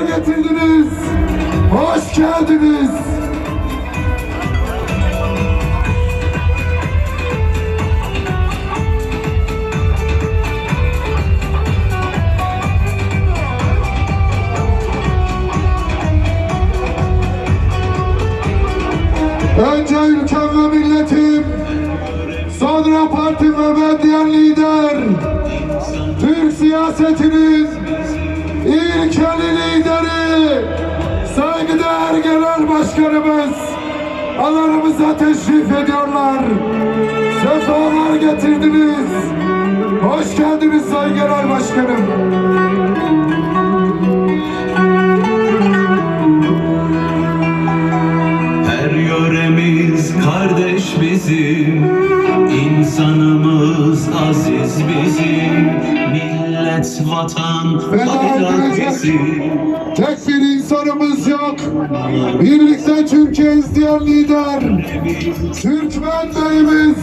Sefalar getirdiniz. Hoş geldiniz. Önce ülkem ve milletim, sonra partim ve ben diyen lider, Türk siyasetinin ilkeli lideri, saygıdeğer genel başkanımız alanımıza teşrif ediyorlar. Sefalar getirdiniz. Hoş geldiniz Sayın Genel Başkanım. Her yöremiz kardeş bizim insanımız aziz bizim Millet, vatan, bayrak bizim Tek bir insanımız yok. Birlikte Türkiye isteyen lider. Türkmen Bey'imiz